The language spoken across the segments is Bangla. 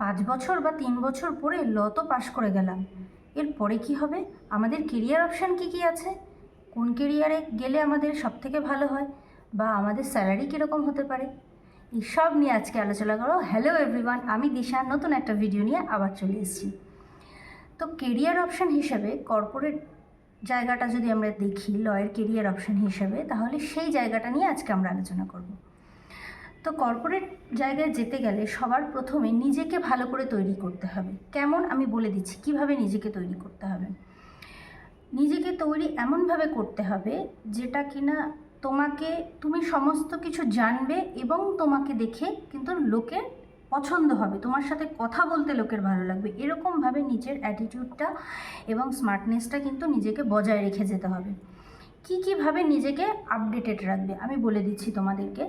পাঁচ বছর বা তিন বছর পরে ল তো পাশ করে গেলাম। এরপরে কি হবে? আমাদের কেরিয়ার অপশান কি কি আছে? কোন কেরিয়ারে গেলে আমাদের সব থেকে ভালো হয়? বা আমাদের স্যালারি কীরকম হতে পারে? এই সব নিয়ে আজকে আলোচনা করো। হ্যালো এভরিওয়ান আমি দিশা। নতুন একটা ভিডিও নিয়ে আবার চলে এসেছি। তো কেরিয়ার অপশান হিসেবে কর্পোরেট জায়গাটা যদি আমরা দেখি লয়ের কেরিয়ার অপশান হিসেবে, তাহলে সেই জায়গাটা নিয়ে আজকে আমরা আলোচনা করব। তো কর্পোরেট জায়গায় যেতে গেলে সবার প্রথমে নিজেকে ভালো করে তৈরি করতে হবে। কেমন আমি বলে দিচ্ছি, কীভাবে নিজেকে তৈরি করতে হবে? নিজেকে তৈরি এমনভাবে করতে হবে যেটা কিনা তোমাকে, তুমি সমস্ত কিছু জানবে এবং তোমাকে দেখে কিন্তু লোকের পছন্দ হবে। তোমার সাথে কথা বলতে লোকের ভালো লাগবে। এরকমভাবে নিজের অ্যাটিটিউডটা এবং স্মার্টনেসটা কিন্তু নিজেকে বজায় রেখে যেতে হবে। কী কীভাবে নিজেকে আপডেটেড রাখবে আমি বলে দিচ্ছি তোমাদেরকে।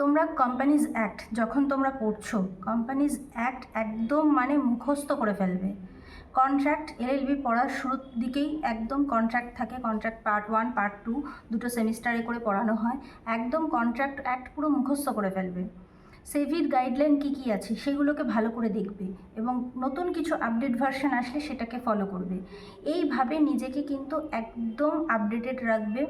তোমরা কোম্পানিজ অ্যাক্ট যখন তোমরা পড়ছো কোম্পানিজ অ্যাক্ট একদম মানে মুখস্থ করে ফেলবে। কন্ট্রাক্ট এলএলবি পড়ার শুরুর দিকেই একদম কন্ট্রাক্ট থাকে contract part one part two দুটো সেমিস্টারে করে পড়ানো হয়, একদম কন্ট্রাক্ট অ্যাক্ট পুরো মুখস্থ করে ফেলবে। সেভির গাইডলাইন কী কী আছে সেগুলোকে ভালো করে দেখবে এবং নতুন কিছু আপডেট ভার্সন আসলে সেটাকে ফলো করবে। এইভাবে নিজেকে কিন্তু একদম আপডেটেড রাখবে।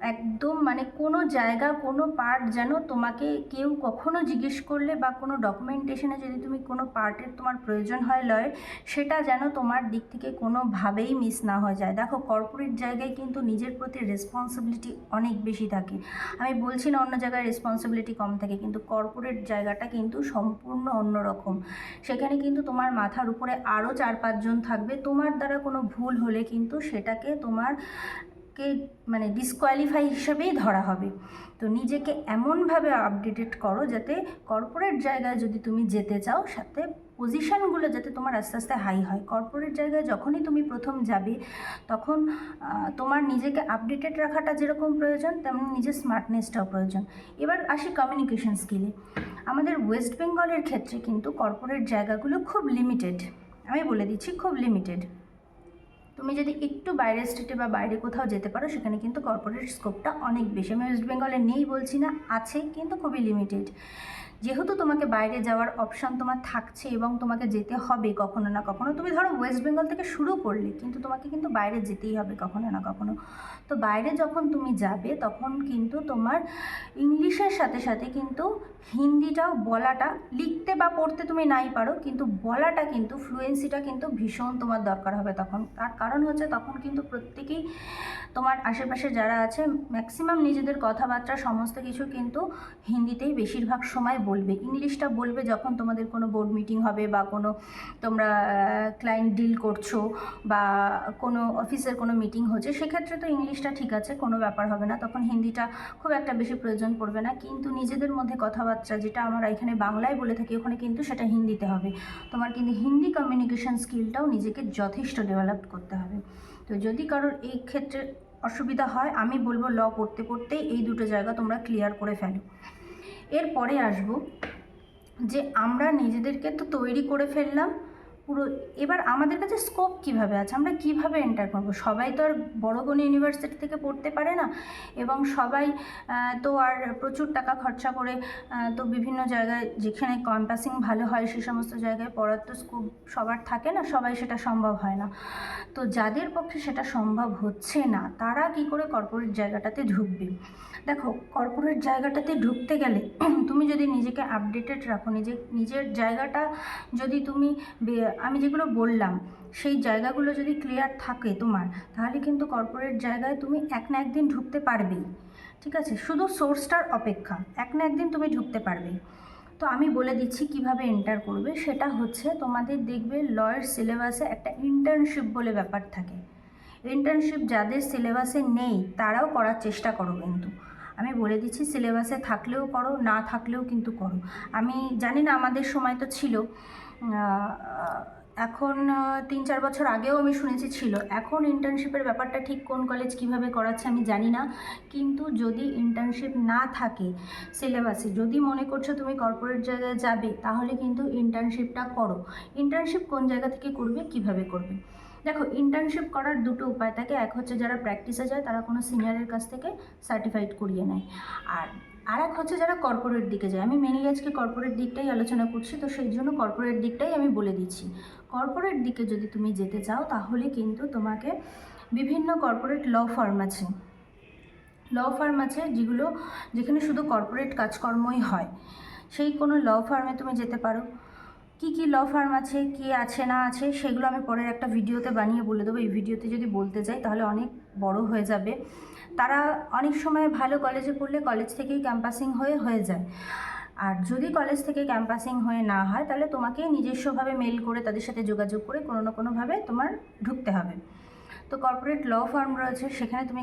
একদম মানে কোনো জায়গা, কোনো পার্ট যেন তোমাকে কেউ কখনো জিজ্ঞেস করলে বা কোনো ডকুমেন্টেশনে যদি তুমি কোনো পার্টের তোমার প্রয়োজন হয় লয়ের সেটা যেন তোমার দিক থেকে কোনোভাবেই মিস না হয়ে যায়। দেখো কর্পোরেট জায়গায় কিন্তু নিজের প্রতি রেসপন্সিবিলিটি অনেক বেশি থাকে। আমি বলছি না অন্য জায়গায় রেসপন্সিবিলিটি কম থাকে, কিন্তু কর্পোরেট জায়গাটা কিন্তু সম্পূর্ণ অন্যরকম। সেখানে কিন্তু তোমার মাথার উপরে আরও চার পাঁচজন থাকবে। তোমার দ্বারা কোনো ভুল হলে কিন্তু সেটাকে তোমার কে মানে ডিসকোয়ালিফাই হিসেবেই ধরা হবে। তো নিজেকে এমনভাবে আপডেটেড করো যাতে কর্পোরেট জায়গায় যদি তুমি যেতে চাও, সাথে পজিশানগুলো যাতে তোমার আস্তে আস্তে হাই হয়। কর্পোরেট জায়গায় যখনই তুমি প্রথম যাবে, তখন তোমার নিজেকে আপডেটেড রাখাটা যেরকম প্রয়োজন, তেমন নিজের স্মার্টনেসটাও প্রয়োজন। এবার আসি কমিউনিকেশন স্কিলে আমাদের ওয়েস্ট বেঙ্গলের ক্ষেত্রে কিন্তু কর্পোরেট জায়গাগুলো খুব লিমিটেড আমি বলে দিচ্ছি খুব লিমিটেড তুমি যদি একটু বাইরের স্টেটে বা বাইরে কোথাও যেতে পারো, সেখানে কিন্তু কর্পোরেট স্কোপটা অনেক বেশি। আমি ওয়েস্ট বেঙ্গলে নেই বলছি না, আছে, কিন্তু খুবই লিমিটেড যেহেতু তোমাকে বাইরে যাওয়ার অপশান তোমার থাকছে এবং তোমাকে যেতে হবে কখনো না কখনো, তুমি ধরো ওয়েস্ট বেঙ্গল থেকে শুরু করলে, কিন্তু তোমাকে কিন্তু বাইরে যেতেই হবে কখনো না কখনো। তো বাইরে যখন তুমি যাবে, তখন কিন্তু তোমার ইংলিশের সাথে সাথে কিন্তু হিন্দিটাও বলাটা, লিখতে বা পড়তে তুমি নাই পারো, কিন্তু বলাটা কিন্তু ফ্লুয়েন্সিটা কিন্তু ভীষণ তোমার দরকার হবে তখন। তার কারণ হচ্ছে তখন কিন্তু প্রত্যেকেই তোমার আশেপাশে যারা আছে ম্যাক্সিমাম নিজেদের কথাবার্তা, সমস্ত কিছু কিন্তু হিন্দিতেই বেশিরভাগ সময় বলবে। ইংলিশটা বলবে যখন তোমাদের কোনো বোর্ড মিটিং হবে বা কোনো তোমরা ক্লায়েন্ট ডিল করছ বা কোনো অফিসের কোনো মিটিং হচ্ছে, সেক্ষেত্রে তো ইংলিশটা ঠিক আছে, কোনো ব্যাপার হবে না। তখন হিন্দিটা খুব একটা বেশি প্রয়োজন পড়বে না। কিন্তু নিজেদের মধ্যে কথাবার্তা যেটা আমরা এখানে বাংলায় বলে থাকি, ওখানে কিন্তু সেটা হিন্দিতে হবে। তোমার কিন্তু হিন্দি কমিউনিকেশন স্কিলটাও নিজেকে যথেষ্ট ডেভেলপ করতে হবে। তো যদি কারোর এই ক্ষেত্রে অসুবিধা হয়, আমি বলব ল পড়তে, পড়তেই এই দুটো জায়গা তোমরা ক্লিয়ার করে ফেলো। এরপরে আসব যে আমরা নিজেদেরকে তো তৈরি করে ফেললাম পুরো, এবার আমাদের কাছে স্কোপ কীভাবে আছে? আমরা কীভাবে এন্টার করব? সবাই তো আর বড় কোনো ইউনিভার্সিটি থেকে পড়তে পারে না এবং সবাই তো আর প্রচুর টাকা খরচা করে তো বিভিন্ন জায়গায় যেখানে ক্যাম্পাসিং ভালো হয় সে সমস্ত জায়গায় পড়ার তো স্কোপ সবার থাকে না, সবাই সেটা সম্ভব হয় না। তো যাদের পক্ষে সেটা সম্ভব হচ্ছে না, তারা কি করে কর্পোরেট জায়গাটাতে ঢুকবে? দেখো কর্পোরেট জায়গাটাতে ঢুকতে গেলে তুমি যদি নিজেকে আপডেটেড রাখো, নিজে, নিজের জায়গাটা যদি তুমি আমি যেগুলো বললাম, সেই জায়গাগুলো যদি ক্লিয়ার থাকে তোমার, তাহলে কিন্তু কর্পোরেট জায়গায় তুমি এক না একদিন ঢুকতে পারবেই। ঠিক আছে? শুধু সোর্সটার অপেক্ষা, এক না একদিন তুমি ঢুকতে পারবে। তো আমি বলে দিচ্ছি কীভাবে এন্টার করবে, সেটা হচ্ছে তোমাদের দেখবে লয়ের সিলেবাসে একটা ইন্টার্নশিপ বলে ব্যাপার থাকে। ইন্টার্নশিপ যাদের সিলেবাসে নেই, তারাও করার চেষ্টা করো কিন্তু। আমি বলে দিচ্ছি সিলেবাসে থাকলেও করো, না থাকলেও কিন্তু করো। আমি জানি না আমাদের সময় তো ছিল। এখন তিন চার বছর আগেও আমি শুনেছি ছিল। এখন ইন্টার্নশিপের ব্যাপারটা ঠিক কোন কলেজ কীভাবে করাচ্ছে আমি জানি না। কিন্তু যদি ইন্টার্নশিপ না থাকে সিলেবাসে যদি মনে করছ তুমি কর্পোরেট জায়গায় যাবে, তাহলে কিন্তু ইন্টার্নশিপটা করো। ইন্টার্নশিপ কোন জায়গা থেকে করবে, কীভাবে করবে? দেখো ইন্টার্নশিপ করার দুটো উপায় থাকে। এক হচ্ছে যারা প্র্যাকটিসে যায়, তারা কোনো সিনিয়রের কাছ থেকে সার্টিফাইড করিয়ে নেয়। আর আর এক হচ্ছে যারা কর্পোরেট দিকে যায়। আমি মেনলি আজকে কর্পোরেট দিকটাই আলোচনা করছি, তো সেই জন্য কর্পোরেট দিকটাই আমি বলে দিচ্ছি। কর্পোরেট দিকে যদি তুমি যেতে চাও, তাহলে কিন্তু তোমাকে বিভিন্ন কর্পোরেট ল ফার্ম আছে। ল ফার্ম আছে যেগুলো, যেখানে শুধু কর্পোরেট কাজকর্মই হয়। সেই কোনো ল ফার্মে তুমি যেতে পারো। কি কি ল ফার্ম আছে, কি আছে, না আছে, সেগুলো আমি পরের একটা ভিডিওতে বানিয়ে বলে দেবো। এই ভিডিওতে যদি বলতে যাই, তাহলে অনেক বড় হয়ে যাবে। তারা অনেক সময় ভালো কলেজে পড়লে কলেজ থেকেই ক্যাম্পাসিং হয়ে হয়ে যায়। আর যদি কলেজ থেকে ক্যাম্পাসিং হয়ে না হয়, তাহলে তোমাকে নিজস্বভাবে মেল করে তাদের সাথে যোগাযোগ করে কোনো না কোনোভাবে তোমার ঢুকতে হবে। তো কর্পোরেট ল ফার্ম রয়েছে, সেখানে তুমি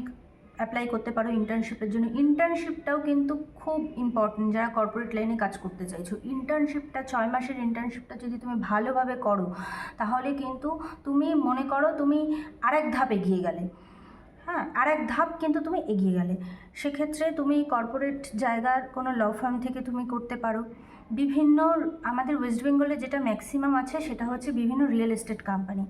অ্যাপ্লাই করতে পারো ইন্টার্নশিপের জন্য। ইন্টার্নশিপটাও কিন্তু খুব ইম্পর্টেন্ট যারা কর্পোরেট লাইনে কাজ করতে চাইছো। ইন্টার্নশিপটা ছয় মাসের ইন্টার্নশিপটা যদি তুমি ভালোভাবে করো, তাহলে কিন্তু তুমি মনে করো তুমি আরেক ধাপ এগিয়ে গেলে। হ্যাঁ আর এক ধাপ কিন্তু তুমি এগিয়ে গেলে। সেক্ষেত্রে তুমি কর্পোরেট জায়গার কোনো ল ফার্ম থেকে তুমি করতে পারো। বিভিন্ন আমাদের ওয়েস্ট বেঙ্গলে যেটা ম্যাক্সিমাম আছে সেটা হচ্ছে বিভিন্ন রিয়েল এস্টেট কোম্পানি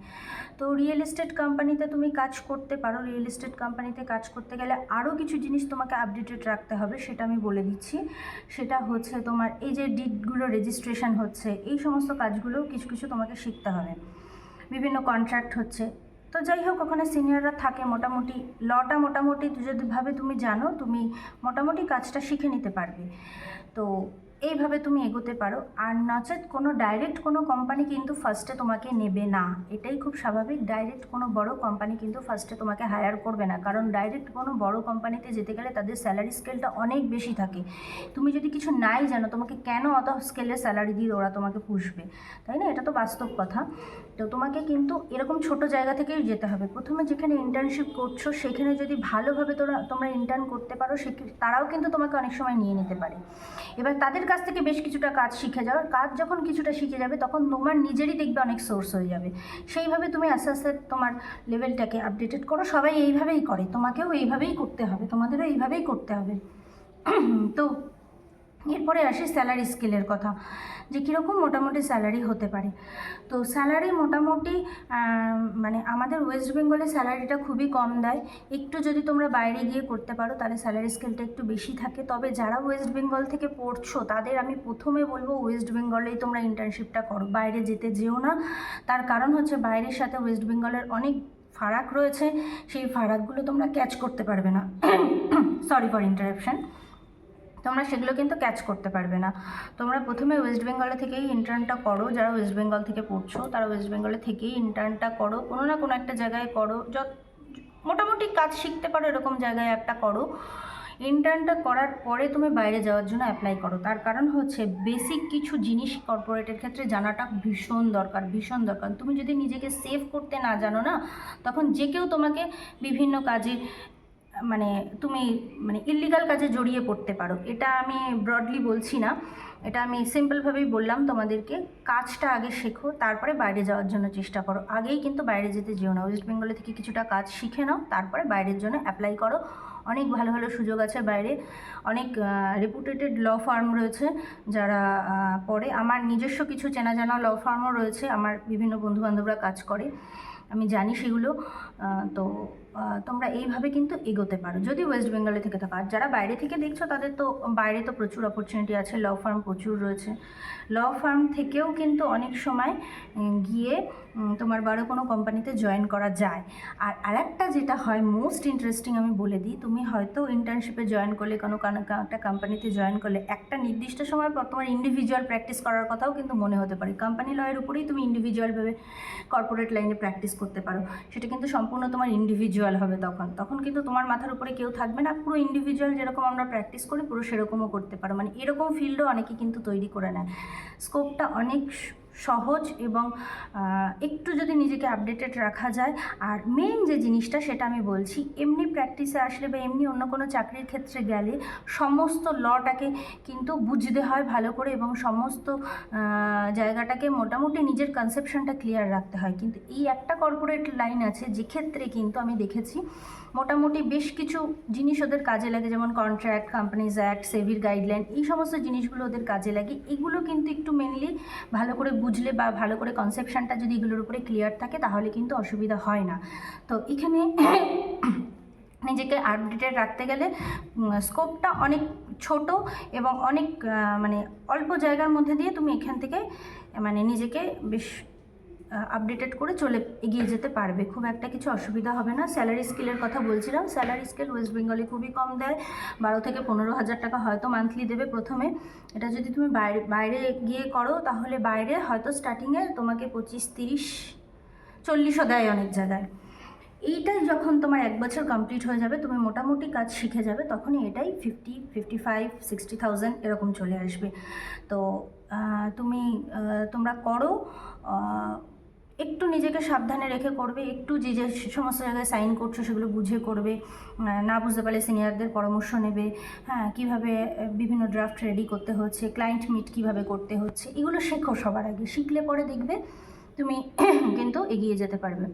তো রিয়েল এস্টেট কোম্পানিতে তুমি কাজ করতে পারো। রিয়েল এস্টেট কোম্পানিতে কাজ করতে গেলে আরও কিছু জিনিস তোমাকে আপডেটেড রাখতে হবে সেটা আমি বলে দিচ্ছি। সেটা হচ্ছে তোমার এই যে ডিটগুলো রেজিস্ট্রেশন হচ্ছে, এই সমস্ত কাজগুলো কিছু কিছু তোমাকে শিখতে হবে। বিভিন্ন কন্ট্রাক্ট হচ্ছে তো যাই হোক, ওখানে সিনিয়ররা থাকে মোটামুটি। লটা মোটামুটি যদি ভাবে তুমি জানো, তুমি মোটামুটি কাজটা শিখে নিতে পারবে। তো এইভাবে তুমি এগোতে পারো। আর নচেত কোনো ডাইরেক্ট কোনো কোম্পানি কিন্তু ফার্স্টে তোমাকে নেবে না। এটাই খুব স্বাভাবিক। ডাইরেক্ট কোনো বড় কোম্পানি কিন্তু ফার্স্টে তোমাকে হায়ার করবে না। কারণ ডাইরেক্ট কোনো বড় কোম্পানিতে যেতে গেলে তাদের স্যালারি স্কেলটা অনেক বেশি থাকে। তুমি যদি কিছু নাই জানো, তোমাকে কেন অত স্কেলের স্যালারি দিয়ে ওরা তোমাকে পুষবে? তাই না? এটা তো বাস্তব কথা। তো তোমাকে কিন্তু এরকম ছোট জায়গা থেকেই যেতে হবে। প্রথমে যেখানে ইন্টার্নশিপ করছ, সেখানে যদি ভালোভাবে তোরা, তোমরা ইন্টার্ন করতে পারো সে তারাও কিন্তু তোমাকে অনেক সময় নিয়ে নিতে পারে। এবার তাদের কাছ থেকে বেশ কিছুটা কাজ শিখে যাও। আর কাজ যখন কিছুটা শিখে যাবে, তখন তোমার নিজেরই দেখবে অনেক সোর্স হয়ে যাবে। সেইভাবে তুমি আস্তে আস্তে তোমার লেভেলটাকে আপডেটেড করো। সবাই এইভাবেই করে। তোমাকেও এইভাবেই করতে হবে। তোমাদেরও এইভাবেই করতে হবে। তো এরপরে আসি স্যালারি স্কেলের কথা, যে কীরকম মোটামুটি স্যালারি হতে পারে। তো স্যালারি মোটামুটি মানে আমাদের ওয়েস্ট বেঙ্গলে স্যালারিটা খুবই কম দেয়। একটু যদি তোমরা বাইরে গিয়ে করতে পারো, তাহলে স্যালারি স্কেলটা একটু বেশি থাকে। তবে যারা ওয়েস্ট বেঙ্গল থেকে পড়ছো, তাদের আমি প্রথমে বলব ওয়েস্ট বেঙ্গলেই তোমরা ইন্টার্নশিপটা করো। বাইরে যেতে যেও না। তার কারণ হচ্ছে বাইরের সাথে ওয়েস্ট বেঙ্গলের অনেক ফারাক রয়েছে। সেই ফারাকগুলো তোমরা ক্যাচ করতে পারবে না। সরি ফর ইন্টারাপশন তোমরা সেগুলো কিন্তু ক্যাচ করতে পারবে না। তোমরা প্রথমে ওয়েস্ট বেঙ্গলে থেকেই ইন্টার্নটা করো, যারা ওয়েস্ট বেঙ্গল থেকে পড়ছো, তারা ওয়েস্ট বেঙ্গলে থেকেই ইন্টার্নটা করো, কোনো না কোনো একটা জায়গায় করো যত মোটামুটি কাজ শিখতে পারো এরকম জায়গায় একটা করো। ইন্টার্নটা করার পরে তুমি বাইরে যাওয়ার জন্য অ্যাপ্লাই করো। তার কারণ হচ্ছে বেসিক কিছু জিনিস কর্পোরেটের ক্ষেত্রে জানাটা ভীষণ দরকার ভীষণ দরকার। তুমি যদি নিজেকে সেভ করতে না জানো না, তখন যে কেউ তোমাকে বিভিন্ন কাজে মানে তুমি মানে ইলিগাল কাজে জড়িয়ে পড়তে পারো। এটা আমি ব্রডলি বলছি না। এটা আমি সিম্পলভাবেই বললাম তোমাদেরকে। কাজটা আগে শেখো, তারপরে বাইরে যাওয়ার জন্য চেষ্টা করো। আগেই কিন্তু বাইরে যেতে যেও না। ওয়েস্ট বেঙ্গলে থেকে কিছুটা কাজ শিখে নাও, তারপরে বাইরের জন্য অ্যাপ্লাই করো। অনেক ভালো ভালো সুযোগ আছে বাইরে। অনেক রেপুটেটেড ল ফার্ম রয়েছে যারা পড়ে। আমার নিজস্ব কিছু চেনা জানা ল ফার্মও রয়েছে। আমার বিভিন্ন বন্ধুবান্ধবরা কাজ করে। আমি জানি সেগুলো তো তোমরা এইভাবে কিন্তু এগোতে পারো। যদি ওয়েস্ট বেঙ্গলে থেকে থাকো। আর যারা বাইরে থেকে দেখছ, তাদের তো বাইরে তো প্রচুর অপরচুনিটি আছে ল ফার্ম প্রচুর রয়েছে। ল ফার্ম থেকেও কিন্তু অনেক সময় গিয়ে তোমার বড় কোনো কোম্পানিতে জয়েন করা যায়। আর আরেকটা যেটা হয় মোস্ট ইন্টারেস্টিং আমি বলে দিই, তুমি হয়তো ইন্টার্নশিপে জয়েন করলে, কোনো একটা কোম্পানিতে জয়েন করলে, একটা নির্দিষ্ট সময় পর তোমার ইন্ডিভিজুয়াল প্র্যাকটিস করার কথাও কিন্তু মনে হতে পারে। কোম্পানি লয়ের উপরেই তুমি ইন্ডিভিজুয়ালভাবে কর্পোরেট লাইনে প্র্যাকটিস করতে পারো। সেটা কিন্তু সম্পূর্ণ তোমার ইন্ডিভিজুয়াল হবে তখন। তখন কিন্তু তোমার মাথার উপরে কেউ থাকবে না, পুরো ইন্ডিভিজুয়াল যেরকম আমরা প্র্যাকটিস করি পুরো সেরকমও করতে পারো। মানে এরকম ফিল্ডও অনেকে কিন্তু তৈরি করে নেয়। স্কোপটা অনেক সহজ এবং একটু যদি নিজেকে আপডেটেড রাখা যায়। আর মেন যে জিনিসটা সেটা আমি বলছি, এমনি প্র্যাকটিসে আসলে বা এমনি অন্য কোনো চাকরির ক্ষেত্রে গেলে সমস্ত লটাকে কিন্তু বুঝতে হয় ভালো করে এবং সমস্ত জায়গাটাকে মোটামুটি নিজের কনসেপশনটা ক্লিয়ার রাখতে হয়। কিন্তু এই একটা কর্পোরেট লাইন আছে, যে ক্ষেত্রে কিন্তু আমি দেখেছি মোটামুটি বেশ কিছু জিনিস ওদের কাজে লাগে, যেমন কন্ট্রাক্ট কোম্পানিজ অ্যাক্ট সেভির গাইডলাইন এই সমস্ত জিনিসগুলো ওদের কাজে লাগে। এগুলো কিন্তু একটু মেনলি ভালো করে বুঝলে বা ভালো করে কনসেপশনটা যদি এগুলোর উপরে ক্লিয়ার থাকে, তাহলে কিন্তু অসুবিধা হয় না। তো এখানে নিজেকে আপডেটেড রাখতে গেলে স্কোপটা অনেক ছোট এবং অনেক মানে অল্প জায়গার মধ্যে দিয়ে তুমি এখান থেকে মানে নিজেকে বেশ আপডেটেড করে চলে এগিয়ে যেতে পারবে। খুব একটা কিছু অসুবিধা হবে না। স্যালারি স্কেলের কথা বলছিলাম। স্যালারি স্কেল ওয়েস্ট বেঙ্গলে খুবই কম দেয়। বারো থেকে পনেরো হাজার টাকা হয়তো মান্থলি দেবে প্রথমে। এটা যদি তুমি বাইরে বাইরে গিয়ে করো, তাহলে বাইরে হয়তো স্টার্টিংয়ে তোমাকে পঁচিশ, তিরিশ, চল্লিশও দেয় অনেক জায়গায়। এইটাই যখন তোমার এক বছর কমপ্লিট হয়ে যাবে, তুমি মোটামুটি কাজ শিখে যাবে, তখনই এটাই fifty fifty five sixty thousand এরকম চলে আসবে। তো তুমি তোমরা করো একটু নিজেকে সাবধানে রেখে করবে, একটু যে যে সমস্ত জায়গায় সাইন করছ সেগুলো বুঝে করবে, না বুঝতে পারলে সিনিয়রদের পরামর্শ নেবে হ্যাঁ কীভাবে বিভিন্ন ড্রাফট রেডি করতে হচ্ছে ক্লায়েন্ট মিট কীভাবে করতে হচ্ছে, এগুলো শেখো সবার আগে, শিখলে পরে দেখবে তুমি কিন্তু এগিয়ে যেতে পারবে।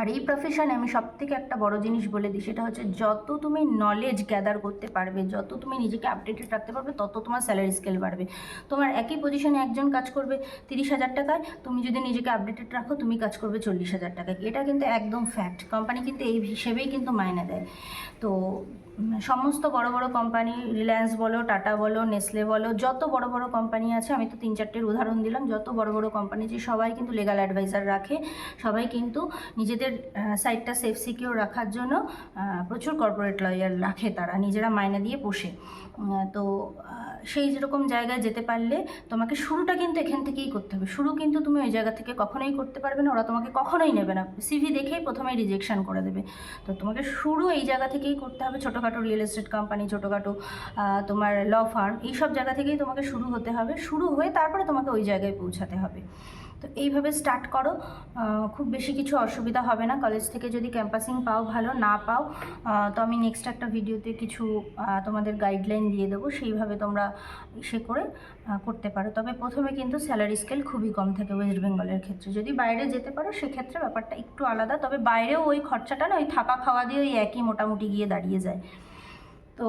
আর এই প্রফেশনে আমি সব থেকে একটা বড় জিনিস বলে দিই, সেটা হচ্ছে যত তুমি নলেজ গ্যাদার করতে পারবে, যত তুমি নিজেকে আপডেটেড রাখতে পারবে, তত তোমার স্যালারি স্কেল বাড়বে। তোমার একই পজিশনে একজন কাজ করবে তিরিশ হাজার টাকায়, তুমি যদি নিজেকে আপডেটেড রাখো, তুমি কাজ করবে চল্লিশ হাজার টাকায়। এটা কিন্তু একদম ফ্যাক্ট কোম্পানি কিন্তু এই হিসেবেই কিন্তু মাইনে দেয়। তো সমস্ত বড় বড় কোম্পানি রিলায়েন্স বলো টাটা বলো নেসলে বলো, যত বড় বড় কোম্পানি আছে, আমি তো তিন চারটের উদাহরণ দিলাম, যত বড় বড় কোম্পানি যে সবাই কিন্তু লিগাল অ্যাডভাইজার রাখে। সবাই কিন্তু নিজেদের সাইডটা সেফ সিকিউর রাখার জন্য প্রচুর কর্পোরেট লয়ার রাখে তারা, নিজেরা মাইনে দিয়ে পোষে। তো সেই যেরকম জায়গায় যেতে পারলে তোমাকে শুরুটা কিন্তু এখান থেকেই করতে হবে। শুরু কিন্তু তুমি ওই জায়গা থেকে কখনোই করতে পারবে না, ওরা তোমাকে কখনোই নেবে না। সিভি দেখেই প্রথমে রিজেকশন করে দেবে। তো তোমাকে শুরু এই জায়গা থেকেই করতে হবে। ছোটোখাটো রিয়েল এস্টেট কোম্পানি ছোটোখাটো তোমার ল ফার্ম এইসব জায়গা থেকেই তোমাকে শুরু হতে হবে। শুরু হয়ে তারপরে তোমাকে ওই জায়গায় পৌঁছাতে হবে। তো এইভাবে স্টার্ট করো। খুব বেশি কিছু অসুবিধা হবে না। কলেজ থেকে যদি ক্যাম্পাসিং পাও, ভালো। না পাও তো আমি নেক্সট একটা ভিডিওতে কিছু তোমাদের গাইডলাইন দিয়ে দেবো। সেইভাবে তোমরা সে করে করতে পারো। তবে প্রথমে কিন্তু স্যালারি স্কেল খুবই কম থাকে ওয়েস্ট বেঙ্গলের ক্ষেত্রে। যদি বাইরে যেতে পারো, সেক্ষেত্রে ব্যাপারটা একটু আলাদা। তবে বাইরেও ওই খরচাটা না, ওই থাকা খাওয়া দিয়ে ওই একই মোটামুটি গিয়ে দাঁড়িয়ে যায়। তো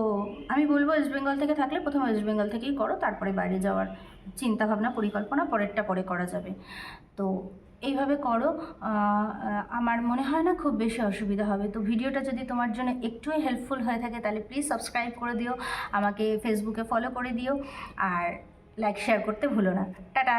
আমি বলব ওয়েস্ট বেঙ্গল থেকে থাকলে প্রথমে ওয়েস্ট বেঙ্গল থেকেই করো, তারপরে বাইরে যাওয়ার চিন্তা ভাবনা পরিকল্পনা পরেরটা পরে করা যাবে। তো এইভাবে করো আমার মনে হয় না খুব বেশি অসুবিধা হবে। তো ভিডিওটা যদি তোমার জন্য একটুই হেল্পফুল হয়ে থাকে, তাহলে প্লিজ সাবস্ক্রাইব করে দিও, আমাকে ফেসবুকে ফলো করে দিও, আর লাইক শেয়ার করতে ভুলো না। টাটা!